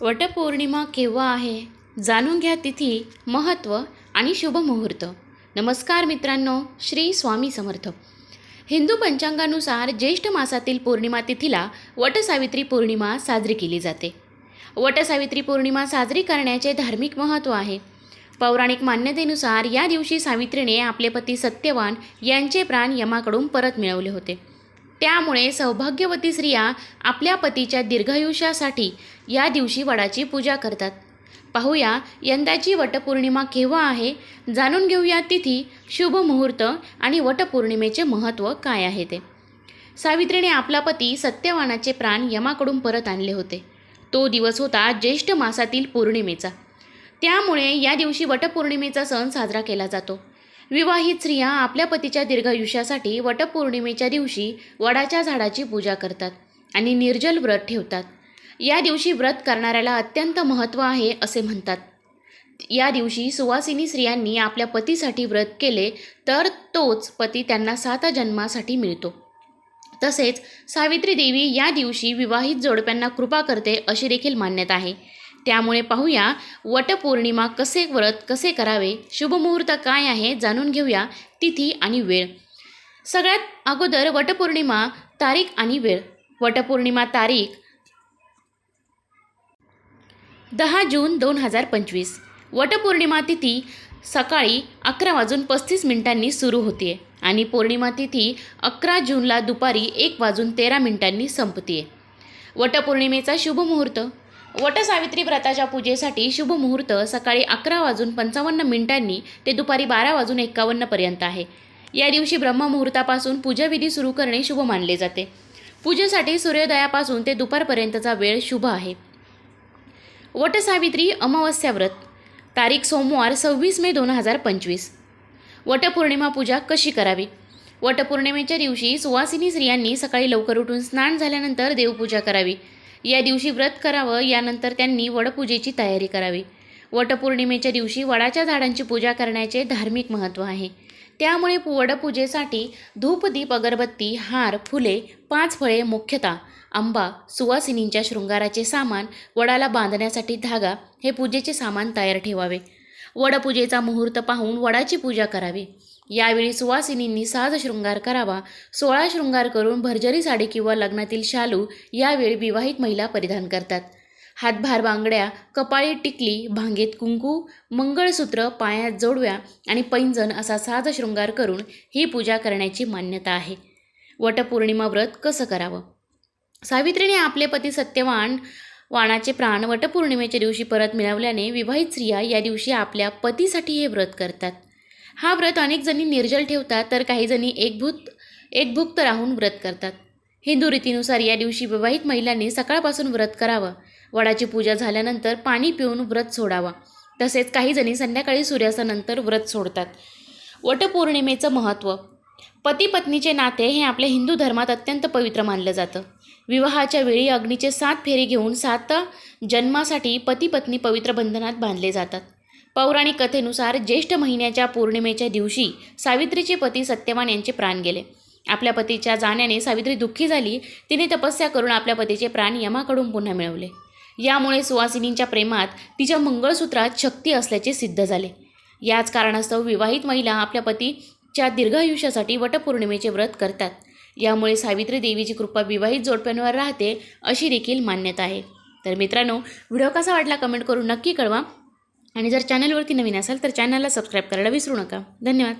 वटपौर्णिमा केव्हा आहे जाणून घ्या तिथी महत्त्व आणि शुभ मुहूर्त. नमस्कार मित्रांनो श्री स्वामी समर्थ. हिंदू पंचांगानुसार ज्येष्ठ मासातील पौर्णिमा तिथीला वटसावित्री पौर्णिमा साजरी केली जाते. वटसावित्री पौर्णिमा साजरी करण्याचे धार्मिक महत्त्व आहे. पौराणिक मान्यतेनुसार या दिवशी सावित्रीने आपले पती सत्यवान यांचे प्राण यमाकडून परत मिळवले होते. त्यामुळे सौभाग्यवती स्त्रिया आपल्या पतीच्या दीर्घायुष्यासाठी या दिवशी वडाची पूजा करतात. पाहूया यंदाची वटपौर्णिमा केव्हा आहे जाणून घेऊया तिथी शुभ मुहूर्त आणि वटपौर्णिमेचे महत्त्व काय आहे ते. सावित्रीने आपला पती सत्यवानाचे प्राण यमाकडून परत आणले होते. तो दिवस होता ज्येष्ठ मासातील पौर्णिमेचा. त्यामुळे या दिवशी वटपौर्णिमेचा सण साजरा केला जातो. विवाहित स्त्रिया आपल्या पतीच्या दीर्घायुष्यासाठी वटपौर्णिमेच्या दिवशी वडाच्या झाडाची पूजा करतात आणि निर्जल व्रत ठेवतात. या दिवशी व्रत करणाऱ्याला अत्यंत महत्त्व आहे असे म्हणतात. या दिवशी सुवासिनी स्त्रियांनी आपल्या पतीसाठी व्रत केले तर तोच पती त्यांना सात जन्मासाठी मिळतो. तसेच सावित्री देवी या दिवशी विवाहित जोडप्यांना कृपा करते अशी देखील मान्यता आहे. त्यामुळे पाहूया वटपौर्णिमा कसे व्रत कसे करावे शुभमुहूर्त काय आहे जाणून घेऊया तिथी आणि वेळ. सगळ्यात अगोदर वटपौर्णिमा तारीख आणि वेळ. वटपौर्णिमा तारीख दहा जून दोन हजार पंचवीस. वटपौर्णिमा तिथी सकाळी अकरा वाजून पस्तीस मिनिटांनी सुरू होते आणि पौर्णिमा तिथी अकरा जूनला दुपारी एक वाजून तेरा मिनिटांनी संपते. वटपौर्णिमेचा शुभमुहूर्त. वटसावित्री व्रताच्या पूजेसाठी शुभ मुहूर्त सकाळी अकरा वाजून पंचावन्न मिनिटांनी ते दुपारी बारा वाजून एकावन्नपर्यंत आहे. या दिवशी ब्रह्ममुहूर्तापासून पूजाविधी सुरू करणे शुभ मानले जाते. पूजेसाठी सूर्योदयापासून ते दुपारपर्यंतचा वेळ शुभ आहे. वटसावित्री अमावस्या व्रत तारीख सोमवार सव्वीस मे दोन हजार पंचवीस. वटपौर्णिमा पूजा कशी करावी? वटपौर्णिमेच्या दिवशी सुवासिनी स्त्रियांनी सकाळी लवकर उठून स्नान झाल्यानंतर देवपूजा करावी. या दिवशी व्रत करावं यानंतर त्यांनी वडपूजेची तयारी करावी. वटपौर्णिमेच्या दिवशी वडाच्या झाडांची पूजा करण्याचे धार्मिक महत्त्व आहे. त्यामुळे वडपूजेसाठी धूपदीप अगरबत्ती हार फुले पाच फळे मुख्यतः आंबा सुवासिनींच्या शृंगाराचे सामान वडाला बांधण्यासाठी धागा हे पूजेचे सामान तयार ठेवावे. वडपूजेचा मुहूर्त पाहून वडाची पूजा करावी. यावेळी सुवासिनींनी साज शृंगार करावा सोळा शृंगार करून भरजरी साडी किंवा लग्नातील शालू यावेळी विवाहित महिला परिधान करतात. हातभार बांगड्या कपाळी टिकली भांगेत कुंकू मंगळसूत्र पायात जोडव्या आणि पैंजण असा साज शृंगार करून ही पूजा करण्याची मान्यता आहे. वटपौर्णिमा व्रत कसं करावं? सावित्रीने आपले पती सत्यवान वाणाचे प्राण वटपौर्णिमेच्या दिवशी परत मिळवल्याने विवाहित स्त्रिया या दिवशी आपल्या पतीसाठी हे व्रत करतात. हा व्रत अनेक जणी निर्जल ठेवतात तर काही जणी एकभूत एकभुक्त राहून व्रत करतात. हिंदू रीतीनुसार या दिवशी विवाहित महिलांनी सकाळपासून व्रत करावं. वडाची पूजा झाल्यानंतर पाणी पिऊन व्रत सोडावा. तसेच काही जणी संध्याकाळी सूर्यास्तानंतर व्रत सोडतात. वटपौर्णिमेचं महत्त्व पती पत्नीचे नाते हे आपल्या हिंदू धर्मात अत्यंत पवित्र मानलं जातं. विवाहाच्या वेळी अग्नीचे सात फेरे घेऊन सात जन्मासाठी पती पत्नी पवित्र बंधनात बांधले जातात. पौराणिक कथेनुसार ज्येष्ठ महिन्याच्या पौर्णिमेच्या दिवशी सावित्रीचे पती सत्यवान यांचे प्राण गेले. आपल्या पतीच्या जाण्याने सावित्री दुःखी झाली. तिने तपस्या करून आपल्या पतीचे प्राण यमाकडून पुन्हा मिळवले. यामुळे सुवासिनींच्या प्रेमात तिच्या मंगळसूत्रात शक्ती असल्याचे सिद्ध झाले. याच कारणास्तव विवाहित महिला आपल्या पती च्या दीर्घायुष्यासाठी वटपौर्णिमेचे व्रत करतात. यामुळे सावित्री देवीची कृपा विवाहित जोडप्यांवर राहते अशी देखील मान्यता आहे. तर मित्रांनो व्हिडिओ कसा वाटला कमेंट करून नक्की कळवा. आणि जर चॅनलवरती नवीन असाल तर चॅनलला सबस्क्राईब करायला विसरू नका. धन्यवाद.